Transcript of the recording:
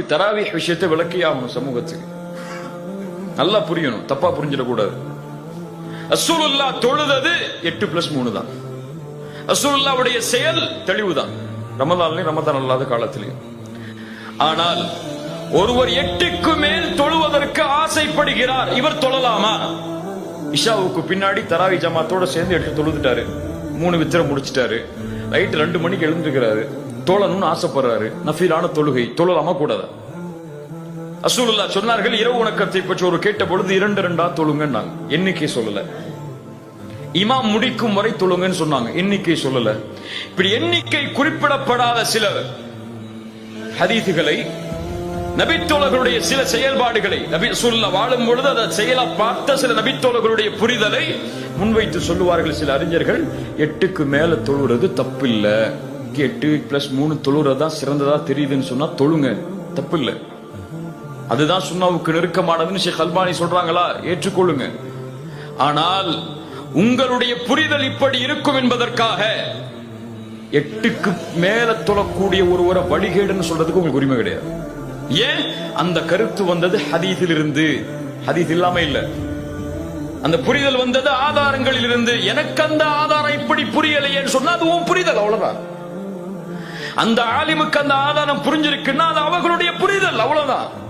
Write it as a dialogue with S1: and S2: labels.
S1: தராவி விஷயத்தை விளக்கி ஆகணும் சமூகத்துக்கு. நல்லா புரியணும் தப்பா புரிஞ்சிடக்கூடாது. அசூலுல்லா தொழுதது எட்டு பிளஸ் மூணு தான். அசூலுல்லாவுடைய செயல் தெளிவுதான். ரமதான்லயும் ரமதான் அல்லாத காலத்திலையும். ஆனால் ஒருவர் எட்டுக்கு மேல் தொழுவதற்கு ஆசைப்படுகிறார் இவர் தொழலாமா? இஷாவுக்கு பின்னாடி தராவி ஜமாத்தோட சேர்ந்து எடுத்து தொழுதுட்டாரு. மூணு வித்திரம் முடிச்சிட்டாரு. நைட் ரெண்டு மணிக்கு எழுந்திருக்கிறாரு தொழணும்னு ஆசைப்படுறாரு. நஃபீலான தொழுகை. தொழலாமா கூடாதா? அசூலுல்லா சொன்னார்கள் இரவு உணக்கத்தை பற்றி ஒரு கேட்ட பொழுது இரண்டு ரெண்டா தொழுங்கன்னாங்க. எண்ணிக்கை சொல்லல. இமாம் முடிக்கும் வரை தொழுங்கன்னு சொன்னாங்க. எண்ணிக்கை சொல்லல. இப்படி எண்ணிக்கை குறிப்பிடப்படாத சில ஹதீதுகளை நபித்தோழர்களுடைய சில செயல்பாடுகளை நபி சொல்ல வாழும் பொழுது அதை செயலா பார்த்த சில நபித்தோழர்களுடைய புரிதலை முன்வைத்து சொல்லுவார்கள் சில அறிஞர்கள். எட்டுக்கு மேல தொழுவது தப்பில்லை. எட்டு பிளஸ் மூணு தொழுறதுதான் சிறந்ததா தெரியுதுன்னு சொன்னா தொழுங்க. தப்பு இல்லை அதுதான் சுண்ணாவுக்கு நெருக்கமானதுன்னு ஷேக் அல்பானி சொல்றாங்களா? ஏற்றுக்கொள்ளுங்க. ஆனால் உங்களுடைய புரிதல் இப்படி இருக்கும் என்பதற்காக எட்டுக்கு மேல தொழக்கூடிய ஒருவரை வழிகேடுன்னு சொல்றதுக்கு உங்களுக்கு உரிமை கிடையாது. ஏன்? அந்த கருத்து வந்தது ஹதீஸில் இருந்து ஹதீஸ் இல்லாம இல்ல. அந்த புரிதல் வந்தது ஆதாரங்களில் இருந்து எனக்கு அந்த ஆதாரம் இப்படி புரியலையேன்னு சொன்னா அது உன் புரிதல் அவ்வளவுதான். அந்த ஆலிமுக்கு அந்த ஆதாரம் புரிஞ்சிருக்குன்னா அது அவர்களுடைய புரிதல் அவ்வளவுதான்.